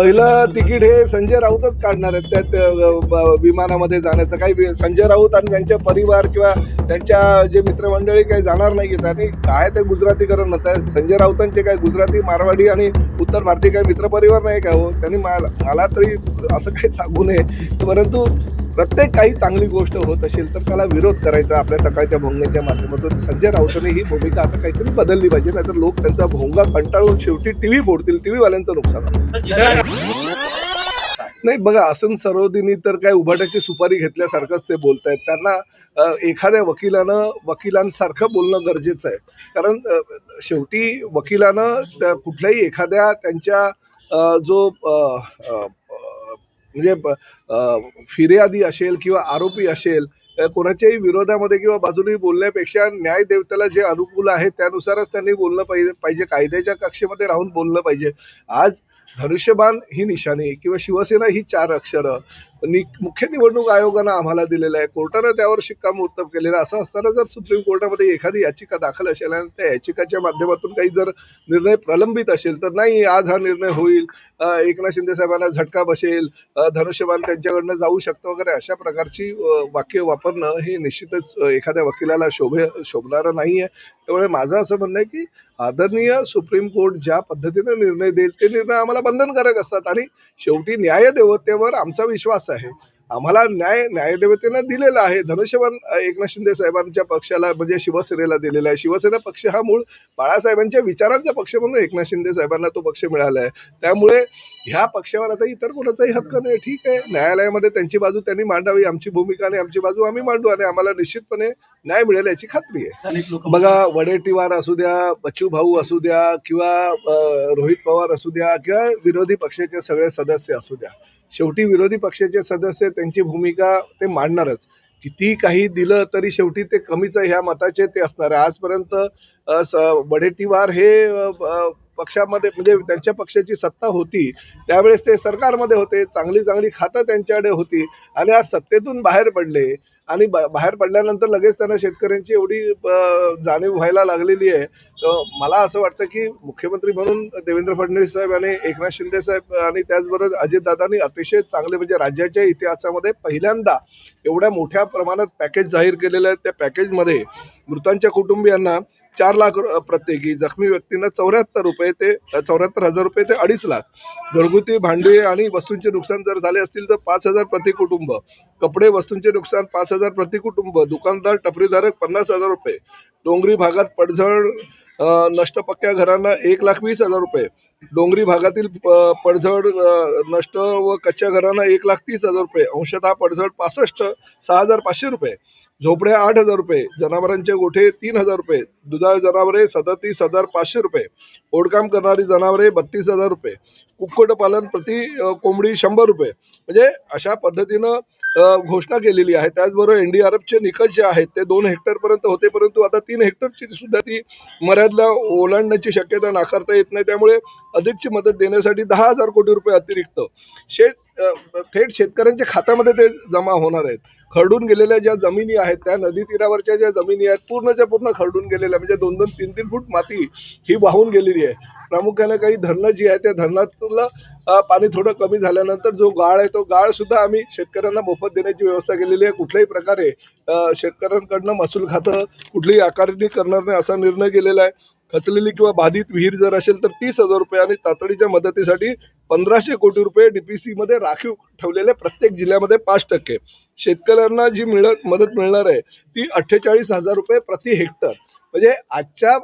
पहिलं तिकीट हे संजय राऊतच काढणार आहेत. त्यात ब- विमानामध्ये जाण्याचं काही संजय राऊत आणि त्यांच्या परिवार किंवा त्यांच्या जे मित्रमंडळी काही जाणार नाही आहेत. आणि काय ते गुजरातीकरण म्हणतात संजय राऊतांचे काय गुजराती मारवाडी आणि उत्तर भारतीय काही मित्रपरिवार नाही का हो? त्यांनी मला मला तरी असं काही सांगू नये. परंतु प्रत्येक काही चांगली गोष्ट होत असेल तर त्याला विरोध करायचा आपल्या सकाळच्या भोंगण्याच्या माध्यमातून. संजय राऊतांनी ही भूमिका आता काहीतरी बदलली पाहिजे नाहीतर लोक त्यांचा भोंगा कंटाळून शेवटी टीव्ही फोडतील टी व्हीवाल्यांचं नुकसान नाही बघा आसन सरोदिनी तर काय उभाट्याची सुपारी घेतल्यासारखंच ते बोलत आहेत त्यांना एखाद्या वकिलानं वकिलांसारखं बोलणं गरजेचं आहे. कारण शेवटी वकिलानं कुठल्याही एखाद्या त्यांच्या जो म्हणजे फिर्यादी असेल किंवा आरोपी असेल कोणाच्याही विरोधामध्ये किंवा बाजूने बोलण्यापेक्षा न्याय देवतेला जे अनुकूल आहे त्यानुसारच त्यांनी बोललं पाहिजे पाहिजे. कायद्याच्या कक्षेमध्ये राहून बोललं पाहिजे. आज धनुष्यबाण ही निशाणी किंवा शिवसेना ही चार अक्षरं. मुख्य निवडणूक आयोगानं आम्हाला दिलेलं आहे. कोर्टानं त्यावर शिक्कामोर्तब केलेलं असं असताना जर सुप्रीम कोर्टामध्ये एखादी याचिका दाखल असेल आणि त्या याचिकाच्या माध्यमातून काही जर निर्णय प्रलंबित असेल तर नाही आज हा निर्णय होईल. एकनाथ शिंदे साहेबांना झटका बसेल. अ, धनुष्यबाण त्यांच्याकडनं जाऊ शकतो वगैरे अशा प्रकारची वाक्य वापरणं हे निश्चितच एखाद्या वकिलाला शोभे शोभणारं नाही आहे त्यामुळे माझं असं म्हणणं आहे की आदरणीय सुप्रीम कोर्ट ज्या पद्धतीने निर्णय देईल ते निर्णय आम्हाला बंधनकारक असतात. आणि शेवटी न्यायदेवतेवर आमचा विश्वास आहे. आम्हाला न्याय न्यायदेवतेनं दिलेला आहे. धनुष्यबाण अ, एकनाथ शिंदे साहेबांच्या पक्षाला म्हणजे शिवसेनेला दिलेला आहे. शिवसेना पक्ष हा मूळ बाळासाहेबांच्या विचारांचा पक्ष म्हणून एकनाथ शिंदे साहेबांना तो पक्ष मिळाला आहे त्यामुळे ह्या पक्षावर आता इतर कोणाचाही हक्क नाही. ठीक आहे. न्यायालयामध्ये त्यांची बाजू त्यांनी मांडावी. आमची भूमिका आणि आमची बाजू आम्ही मांडू आणि आम्हाला निश्चितपणे न्याय मिळेल याची खात्री आहे. बघा वडेट्टीवार असू द्या बच्चू भाऊ असू द्या किंवा रोहित पवार असू द्या किंवा विरोधी पक्षाचे सगळे सदस्य असू द्या. शेवटी विरोधी पक्षाचे सदस्य त्यांची भूमिका ते मांडणारच. किती काही दिलं तरी शेवटी ते कमीच ह्या मताचे ते असणार आहे. आजपर्यंत स- वडेट्टीवार हे पक्षामध्ये म्हणजे त्यांच्या पक्षाची सत्ता होती. त्यावेळेस ते सरकारमध्ये होते चांगली चांगली खातं त्यांच्याकडे होती आणि आज सत्तेतून बाहेर पडले. आणि बाहेर पडल्यानंतर लगेच त्यांना शेतकऱ्यांची एवढी जाणीव व्हायला लागलेली आहे. तर मला असं वाटतं की मुख्यमंत्री म्हणून देवेंद्र फडणवीस साहेब आणि एकनाथ शिंदे साहेब आणि त्याचबरोबर अजितदादांनी अतिशय चांगले म्हणजे राज्याच्या इतिहासामध्ये पहिल्यांदा एवढ्या मोठ्या प्रमाणात पॅकेज जाहीर केलेलं आहे. त्या पॅकेजमध्ये मृतांच्या कुटुंबियांना चार लाख प्रत्येकी जखमी व्यक्तींना चौऱ्याहत्तर रुपये ते चौऱ्याहत्तर हजार रुपये ते अडीच लाख. घरगुती भांडी आणि वस्तूंचे नुकसान जर झाले असतील तर पाच हजार प्रति कुटुंब. कपडे वस्तूंचे नुकसान पाच हजार प्रति कुटुंब. दुकानदार टपरीधारक पन्नास हजार रुपये. डोंगरी भागात पडझड नष्ट पक्क्या घरांना एक लाख वीस हजार रुपये. डोंगरी भागातील प- पडझड नष्ट व कच्च्या घरांना एक लाख तीस हजार रुपये. अंशतः पडझड पासष्ट सहा हजार पाचशे रुपये. झोपड्या आठ हजार रुपये. जनावरांचे गोठे तीन हजार रुपये. दुधाळ जनावरे सदतीस हजार पाचशे रुपये. ओढकाम करणारी जनावरे बत्तीस हजार रुपये. कुक्कुटपालन प्रति कोंबडी शंभर रुपये. म्हणजे अशा पद्धतीनं घोषणा केलेली आहे. त्याचबरोबर एन डी निकष जे आहेत ते दोन हेक्टरपर्यंत होते परंतु आता तीन हेक्टरची सुद्धा ती मर्यादा ओलांडण्याची शक्यता नाकारता येत नाही. त्यामुळे अधिकची मदत देण्यासाठी दहा हजार कोटी रुपये अतिरिक्त. शेत थेट शेतकऱ्यांच्या खात्यामध्ये ते जमा होणार आहेत. खरडून गेलेल्या ज्या जमिनी आहेत त्या नदी तीरावरच्या ज्या जमिनी आहेत पूर्णच्या पूर्ण खरडून गेलेल्या म्हणजे दोन दोन तीन तीन फूट माती ही वाहून गेलेली आहे. प्रामुख्याने काही धरणं जी आहे त्या धरणातलं पाणी थोडं कमी झाल्यानंतर जो गाळ आहे तो गाळ सुद्धा आम्ही शेतकऱ्यांना मोफत देण्याची व्यवस्था केलेली आहे. कुठल्याही प्रकारे शेतकऱ्यांकडनं महसूल खातं कुठलीही आकारणी करणार नाही असा निर्णय केलेला आहे. खचलेली किंवा बाधित विहीर जर असेल तर तीस हजार रुपये आणि तातडीच्या मदतीसाठी पंधराशे कोटी रुपये डीपीसी मध्ये राखीव ठेवलेले प्रत्येक जिल्ह्यामध्ये पाच टक्के. शेतकऱ्यांना जी मिळत मदत मिळणार आहे ती अठ्ठेचाळीस हजार रुपये प्रति हेक्टर. म्हणजे आजच्या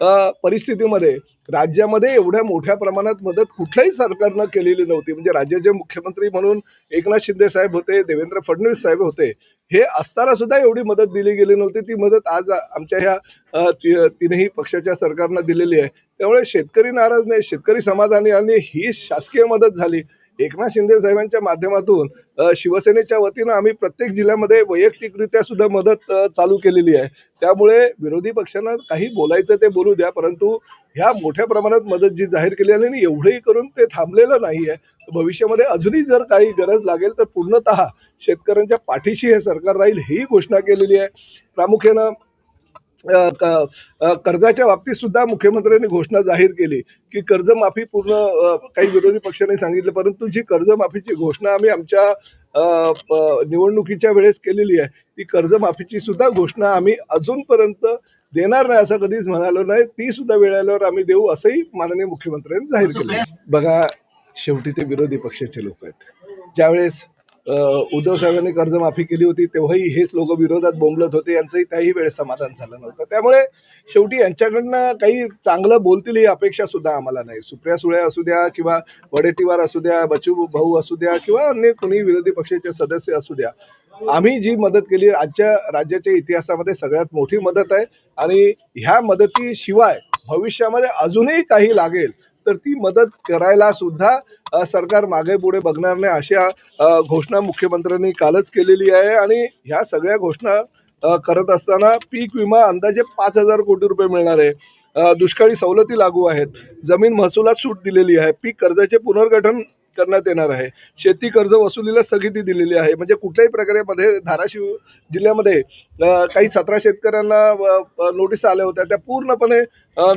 परिस्थितीमध्ये राज्यामध्ये एवढ्या मोठ्या प्रमाणात मदत कुठल्याही सरकारनं केलेली नव्हती. म्हणजे राज्याचे मुख्यमंत्री म्हणून एकनाथ शिंदे साहेब होते देवेंद्र फडणवीस साहेब होते हे असताना सुद्धा एवढी मदत दिली गेली नव्हती. ती मदत आज आमच्या ह्या ती तीनही पक्षाच्या सरकारनं दिलेली आहे. त्यामुळे शेतकरी नाराज नाही शेतकरी समाधानी आणि ही शासकीय मदत झाली. एकनाथ शिंदे साहेबांच्या माध्यमातून शिवसेनेच्या वतीनं आम्ही प्रत्येक जिल्ह्यामध्ये वैयक्तिकरित्या सुद्धा मदत चालू केलेली आहे. त्यामुळे विरोधी पक्षांना काही बोलायचं ते बोलू द्या परंतु ह्या मोठ्या प्रमाणात मदत जी जाहीर केली आहे आणि एवढंही करून ते थांबलेलं नाही आहे. भविष्यामध्ये अजूनही जर काही गरज लागेल तर पूर्णतः शेतकऱ्यांच्या पाठीशी हे सरकार राहील ही घोषणा केलेली आहे. प्रामुख्यानं कर्जाच्या बाबतीत सुद्धा मुख्यमंत्र्यांनी घोषणा जाहीर केली की कर्जमाफी पूर्ण काही विरोधी पक्षांनी सांगितलं परंतु जी कर्जमाफीची घोषणा आम्ही आमच्या निवडणुकीच्या वेळेस केलेली आहे ती कर्जमाफीची सुद्धा घोषणा आम्ही अजूनपर्यंत देणार नाही असं कधीच म्हणालो नाही. ती सुद्धा वेळेवर आम्ही देऊ असंही माननीय मुख्यमंत्र्यांनी जाहीर केलं बघा शेवटी ते विरोधी पक्षाचे लोक आहेत. ज्यावेळेस उद्धव साहेबांनी कर्जमाफी केली होती तेव्हाही हेच लोक विरोधात बोंबलत होते यांचंही त्याही वेळेस समाधान झालं नव्हतं. त्यामुळे शेवटी यांच्याकडनं काही चांगलं बोलतील ही अपेक्षा सुद्धा आम्हाला नाही. सुप्रिया सुळे असू द्या किंवा वडेट्टीवार असू द्या बचू भाऊ असू द्या किंवा अन्य कोणी विरोधी पक्षाचे सदस्य असू द्या आम्ही जी मदत केली आजच्या राज्याच्या इतिहासामध्ये सगळ्यात मोठी मदत आहे आणि ह्या मदतीशिवाय भविष्यामध्ये अजूनही काही लागेल तर ती मदत करायला सुद्धा सरकार मागे पुढे बघणार नाही अशा घोषणा मुख्यमंत्र्यांनी कालच केलेली आहे. आणि ह्या सगळ्या घोषणा करत असताना पीक विमा अंदाजे पाच हजार कोटी रुपये मिळणार आहे. दुष्काळी सवलती लागू आहेत. जमीन महसुलात सूट दिलेली आहे. पीक कर्जाचे पुनर्गठन करण्यात येणार आहे. शेती कर्ज वसुलीला स्थगिती दिलेली आहे. म्हणजे कुठल्याही प्रकारे मध्ये धाराशिव जिल्ह्यामध्ये काही सतरा शेतकऱ्यांना नोटीस आल्या होत्या. त्या पूर्णपणे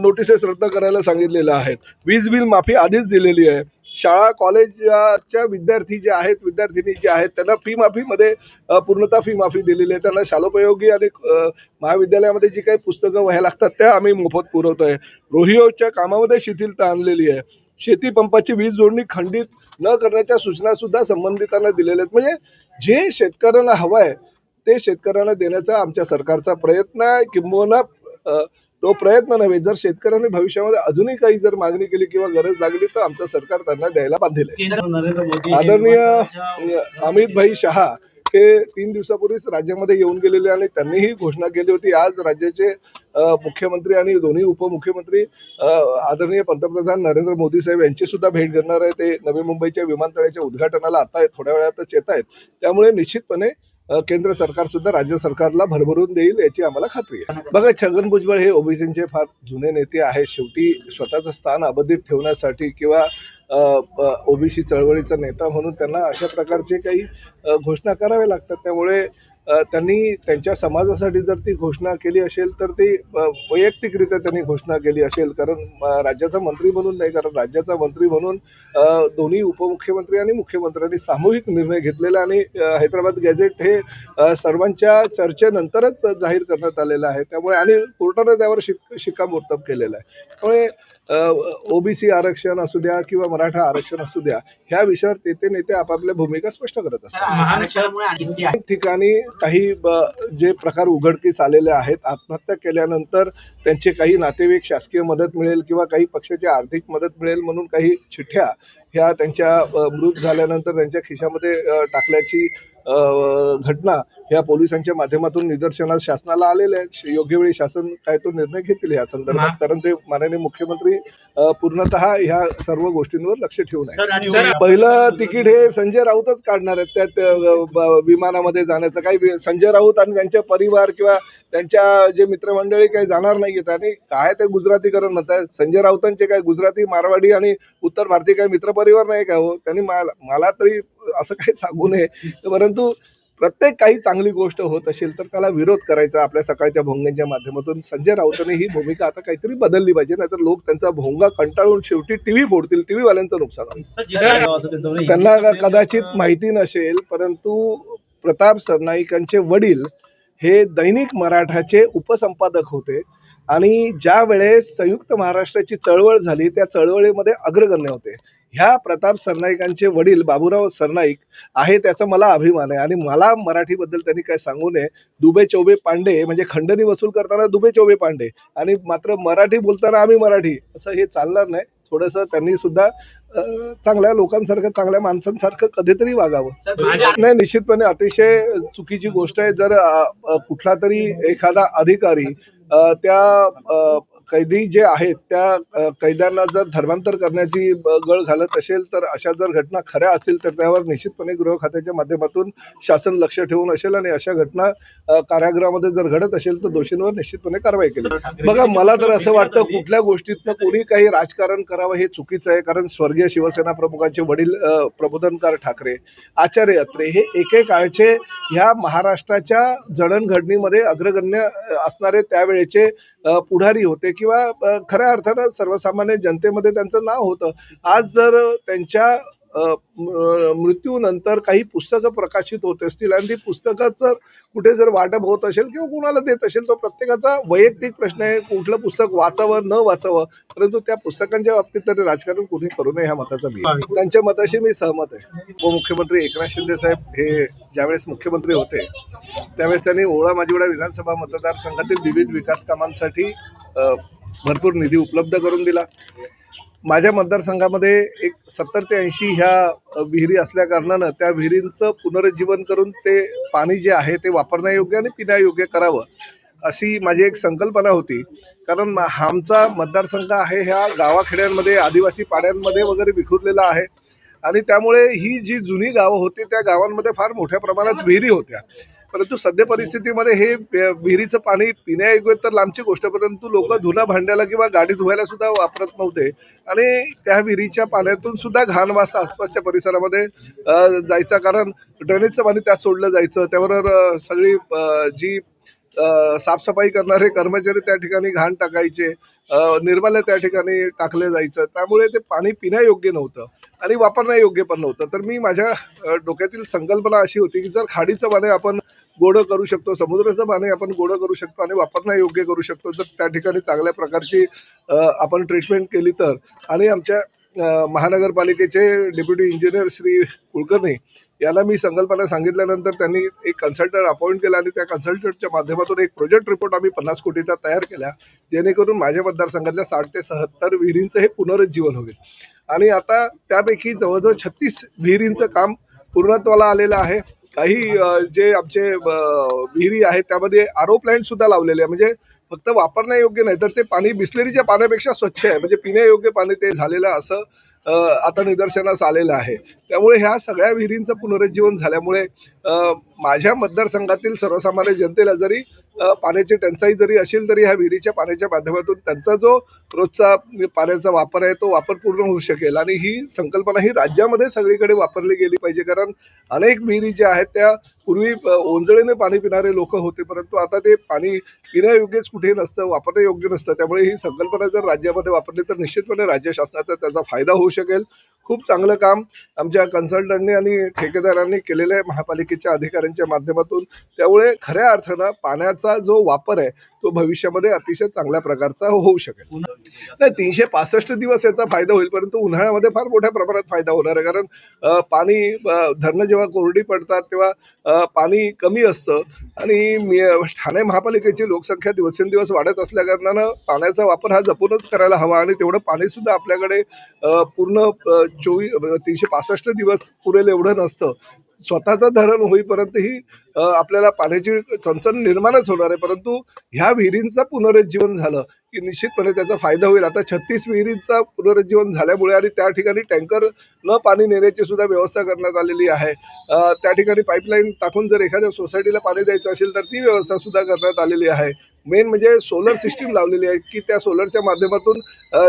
नोटिसेस रद्द करायला सांगितलेल्या आहेत. वीज बिल माफी आधीच दिलेली आहे. शाळा कॉलेजच्या विद्यार्थी जे आहेत विद्यार्थिनी जे आहेत त्यांना फी माफीमध्ये पूर्णतः फी माफी दिलेली आहे. त्यांना शालोपयोगी आणि महाविद्यालयामध्ये जी काही पुस्तकं व्हायला लागतात त्या आम्ही मोफत पुरवतो आहे रोहिओच्या कामामध्ये शिथिलता आणलेली आहे. शेती पंपाची वीज जोडणी खंडित न करण्याच्या सूचना सुद्धा संबंधितांना दिलेल्या आहेत. म्हणजे जे शेतकऱ्यांना हवं आहे ते शेतकऱ्यांना देण्याचा आमच्या सरकारचा प्रयत्न आहे किंबहुना तो प्रयत्न नव्हे. जर शेतकऱ्यांनी भविष्यामध्ये अजूनही काही जर मागणी केली किंवा गरज लागली तर आमचं सरकार त्यांना द्यायला बांधील आहे. आदरणीय अमित भाई शहा हे तीन दिवसापूर्वीच राज्यामध्ये येऊन गेलेले आणि त्यांनीही घोषणा केली होती. आज राज्याचे मुख्यमंत्री आणि दोन्ही उपमुख्यमंत्री आदरणीय पंतप्रधान नरेंद्र मोदी साहेब यांची सुद्धा भेट घेणार आहे. ते नवी मुंबईच्या विमानतळाच्या उद्घाटनाला आता थोड्या वेळातच येत आहेत. त्यामुळे निश्चितपणे केंद्र सरकार सुद्धा राज्य सरकारला भरभरून देईल याची आम्हाला खात्री आहे. बघा छगन भुजबळ हे ओबीसींचे फार जुने नेते आहेत. शेवटी स्वतःचं स्थान अबाधित ठेवण्यासाठी किंवा ओबीसी चळवळीचा नेता म्हणून त्यांना अशा प्रकारचे काही घोषणा कराव्या लागतात. त्यामुळे त्यांनी त्यांच्या समाजासाठी जर ती घोषणा केली असेल तर ती वैयक्तिकरित्या त्यांनी घोषणा केली असेल. कारण राज्याचा मंत्री म्हणून नाही कारण राज्याचा मंत्री म्हणून दोन्ही उपमुख्यमंत्री आणि मुख्यमंत्र्यांनी सामूहिक निर्णय घेतलेला आणि हैदराबाद गॅझेट हे सर्वांच्या चर्चेनंतरच जाहीर करण्यात आलेलं आहे. त्यामुळे आणि कोर्टानं त्यावर शिक शिक्कामोर्तब केलेलं आहे. त्यामुळे ओबीसी आरक्षण असू द्या किंवा मराठा आरक्षण असू द्या ह्या विषयावर ते ते नेते आपापल्या भूमिका स्पष्ट करत असतात. ठिकाणी काही जे प्रकार उघडकीस आलेले आहेत आत्महत्या केल्यानंतर त्यांचे काही नातेवाईक शासकीय मदत मिळेल किंवा काही पक्षाची आर्थिक मदत मिळेल म्हणून काही चिठ्ठ्या ह्या त्यांच्या मृत झाल्यानंतर त्यांच्या खिशामध्ये टाकल्याची घटना ह्या पोलिसांच्या माध्यमातून निदर्शनास शासनाला आलेल्या आहेत. योग्य वेळी शासन काय तो निर्णय घेतील या संदर्भात? कारण ते माननीय मुख्यमंत्री पूर्णतः ह्या सर्व गोष्टींवर लक्ष ठेवून आहे पहिलं तिकीट हे संजय राऊतच काढणार आहेत. त्यात विमानामध्ये जाण्याचं काही संजय राऊत आणि त्यांच्या परिवार किंवा त्यांच्या जे मित्रमंडळी काही जाणार नाहीयेत आणि काय ते गुजरातीकरण म्हणतात संजय राऊतांचे काय गुजराती मारवाडी आणि उत्तर भारतीय काही मित्रपरिवार नाही का हो? त्यांनी मला मला तरी असं काही सांगू नये. परंतु प्रत्येक काही चांगली गोष्ट होत असेल तर त्याला विरोध करायचा आपल्या सकाळच्या भोंग्यांच्या माध्यमातून. संजय राऊतांनी ही भूमिका आता काहीतरी बदलली पाहिजे नाहीतर लोक त्यांचा भोंगा कंटाळून शेवटी टीव्ही फोडतील टीव्ही वाल्यांचं नुकसान होईल. त्यांना कदाचित माहिती नसेल परंतु प्रताप सरनाईकांचे वडील हे दैनिक मराठाचे उपसंपादक होते आणि ज्या वेळेस संयुक्त महाराष्ट्राची चळवळ झाली त्या चळवळीमध्ये अग्रगण्य होते. ह्या प्रताप सरनाईकांचे वडील बाबूराव सरनाईक आहे त्याचा मला अभिमान आहे. आणि मला मराठीबद्दल त्यांनी काय सांगू नये दुबे चौबे पांडे म्हणजे खंडणी वसूल करताना दुबे चौबे पांडे. आणि मात्र मराठी बोलताना आम्ही मराठी असं हे चालणार नाही. थोडंसं त्यांनी सुद्धा चांगल्या लोकांसारखं चांगल्या माणसांसारखं कधीतरी वागावं. नाही निश्चितपणे अतिशय चुकीची गोष्ट आहे. जर कुठला तरी एखादा अधिकारी त्या अ, कैदी जे आहेत त्या कैद्यांना जर धर्मांतर करण्याची गळ घालत असेल तर अशा जर घटना खऱ्या असतील तर त्यावर निश्चितपणे गृह खात्याच्या माध्यमातून शासन लक्ष ठेवून असेल आणि अशा घटना कारागृहामध्ये जर घडत असेल तर दोषींवर निश्चितपणे कारवाई केली. बघा मला तर असं वाटतं कुठल्या गोष्टीतनं कोणी काही राजकारण करावं हे चुकीचं आहे कारण स्वर्गीय शिवसेना प्रमुखांचे वडील प्रबोधनकार ठाकरे आचार्य अत्रे हे एकेकाळचे ह्या महाराष्ट्राच्या जडणघडणीमध्ये अग्रगण्य असणारे त्यावेळेचे पुढारी होते किंवा खऱ्या अर्थानं सर्वसामान्य जनतेमध्ये त्यांचं नाव होतं. आज जर त्यांच्या मृत्यूनंतर काही पुस्तकं प्रकाशित होत असतील आणि ती पुस्तकं जर कुठे जर वाटप होत असेल किंवा कुणाला देत असेल तो प्रत्येकाचा वैयक्तिक प्रश्न आहे कुठलं पुस्तक वाचावं न वाचावं परंतु त्या पुस्तकांच्या बाबतीत तरी राजकारण कुणी करू नये ह्या मताचा मी त्यांच्या मताशी मी सहमत आहे. उपमुख्यमंत्री एकनाथ शिंदे साहेब हे ज्यावेळेस मुख्यमंत्री होते त्यावेळेस त्यांनी ओळा माजिवडा विधानसभा मतदारसंघातील विविध विकास कामांसाठी भरपूर निधी उपलब्ध करून दिला. माझ्या मतदारसंघामध्ये एक सत्तर ते ऐंशी ह्या विहिरी असल्या कारणानं त्या विहिरींचं पुनरुज्जीवन करून ते पाणी जे आहे ते वापरण्यायोग्य आणि पिण्यायोग्य करावं अशी माझी एक संकल्पना होती. कारण आमचा मतदारसंघ आहे ह्या गावाखेड्यांमध्ये आदिवासी पाड्यांमध्ये वगैरे विखुरलेला आहे आणि त्यामुळे ही जी जुनी गावं होती त्या गावांमध्ये फार मोठ्या प्रमाणात विहिरी होत्या. परंतु सध्या परिस्थितीमध्ये हे विहिरीचं पाणी पिण्यायोग्य तर लांबची गोष्ट परंतु लोक धुणं भांड्याला किंवा गाडी धुवायला सुद्धा वापरत नव्हते. आणि त्या विहिरीच्या पाण्यातून सुद्धा घाण वास आसपासच्या परिसरामध्ये जायचा कारण ड्रेनेजचं पाणी त्यात सोडलं जायचं. अ, सगळी जी साफसफाई करणारे कर्मचारी त्या ठिकाणी घाण टाकायचे निर्माल्य त्या ठिकाणी टाकलं जायचं. त्यामुळे ते पाणी पिण्यायोग्य नव्हतं आणि वापरण्यायोग्य पण नव्हतं. तर मी माझ्या डोक्यातील संकल्पना अशी होती की जर खाडीचं पाणी आपण गोडं करू शकतो समुद्राचं पाणी आपण गोडं करू शकतो आणि वापरण्यायोग्य करू शकतो. जर त्या ठिकाणी चांगल्या प्रकारची आपण ट्रीटमेंट केली तर. आणि आमच्या महानगरपालिकेचे डेप्युटी इंजिनियर श्री कुलकर्णी याला मी संकल्पना सांगितल्यानंतर त्यांनी एक कन्सल्टंट अपॉइंट केला आणि त्या कन्सल्टंटच्या माध्यमातून एक प्रोजेक्ट रिपोर्ट आम्ही पन्नास कोटीचा तयार केला जेणेकरून माझ्या मतदारसंघातल्या साठ ते सत्तर विहिरींचं हे पुनरुज्जीवन होईल. आणि आता त्यापैकी जवळजवळ छत्तीस विहिरींचं काम पूर्णत्वाला आलेलं आहे. काही जे आमचे विहिरी आहेत त्यामध्ये आरो प्लॅन्ट सुद्धा लावलेले आहे म्हणजे फक्त वापरण्यायोग्य नाही तर ते पाणी बिस्लेरीच्या पाण्यापेक्षा स्वच्छ आहे. म्हणजे पिण्यायोग्य पाणी ते झालेलं असं आता निदर्शनास आलेलं आहे. त्यामुळे ह्या सगळ्या विहिरींचं पुनरुज्जीवन झाल्यामुळे माझ्या मतदारसंघातील सर्वसामान्य जनतेला जरी पाण्याची टंचाई जरी असेल तरी ह्या विहिरीच्या पाण्याच्या माध्यमातून त्यांचा जो रोजचा पाण्याचा वापर आहे तो वापर पूर्ण होऊ शकेल. आणि ही संकल्पना ही राज्यामध्ये सगळीकडे वापरली गेली पाहिजे. कारण अनेक विहिरी ज्या आहेत त्या पूर्वी ओंजळीने पाणी पिणारे लोक होते. परंतु आता ते पाणी पिण्यायोग्यच कुठे नसतं वापरण्यायोग्य नसतं. त्यामुळे ही संकल्पना जर राज्यामध्ये वापरली तर निश्चितपणे राज्य शासनाचा त्याचा फायदा होऊ शकेल. खूप चांगलं काम आमच्या कन्सल्टंटनी आणि ठेकेदारांनी केलेलं आहे. महापालिकेच्या अधिकाऱ्यांच्या माध्यमातून त्यामुळे खऱ्या अर्थानं पाण्याचा जो वापर आहे तो भविष्यामध्ये अतिशय चांगल्या प्रकारचा हो-, होऊ शकेल. नाही तीनशे पासष्ट दिवस याचा फायदा होईल परंतु उन्हाळ्यामध्ये फार मोठ्या प्रमाणात फायदा होणार आहे. कारण पाणी धरणं जेव्हा कोरडी पडतात तेव्हा पाणी कमी असतं आणि ठाणे महापालिकेची लोकसंख्या दिवसेंदिवस वाढत असल्या कारणानं पाण्याचा वापर हा जपूनच करायला हवा आणि तेवढं पाणीसुद्धा आपल्याकडे पूर्ण चोवीस तीनशे पासष्ट दिवस पुरेल एवढं नसतं. स्वतःचं धरण होईपर्यंत ही आपल्याला पाण्याची चणचण निर्माणच होणार आहे. परंतु ह्या विहिरींचं पुनरुज्जीवन झालं की निश्चितपणे त्याचा फायदा होईल. आता छत्तीस विहिरींचा पुनरुज्जीवन झाल्यामुळे आणि त्या ठिकाणी टँकर न पाणी नेण्याची सुद्धा व्यवस्था करण्यात आलेली आहे. त्या ठिकाणी पाईपलाईन टाकून जर एखाद्या सोसायटीला पाणी द्यायचं असेल तर ती व्यवस्था सुद्धा करण्यात आलेली आहे. मेन म्हणजे सोलर सिस्टीम लावलेली आहे की त्या सोलरच्या माध्यमातून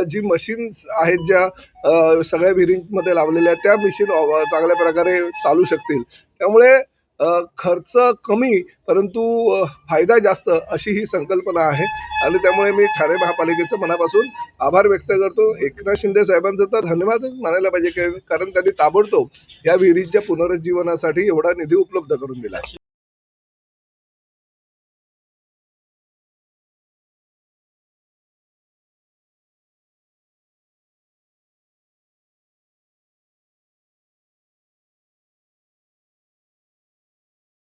जी मशीन्स आहेत ज्या सगळ्या विहिरींमध्ये लावलेल्या आहेत त्या मशीन चांगल्या प्रकारे चालू शकतील. त्यामुळे खर्च कमी परंतु फायदा जास्त अशी ही संकल्पना आहे. आणि त्यामुळे मी ठाणे महापालिकेचं मनापासून आभार व्यक्त करतो. एकनाथ शिंदे साहेबांचं तर धन्यवादच मानायला पाहिजे कारण त्यांनी ताबडतोब या विहिरीच्या पुनरुज्जीवनासाठी एवढा निधी उपलब्ध करून दिला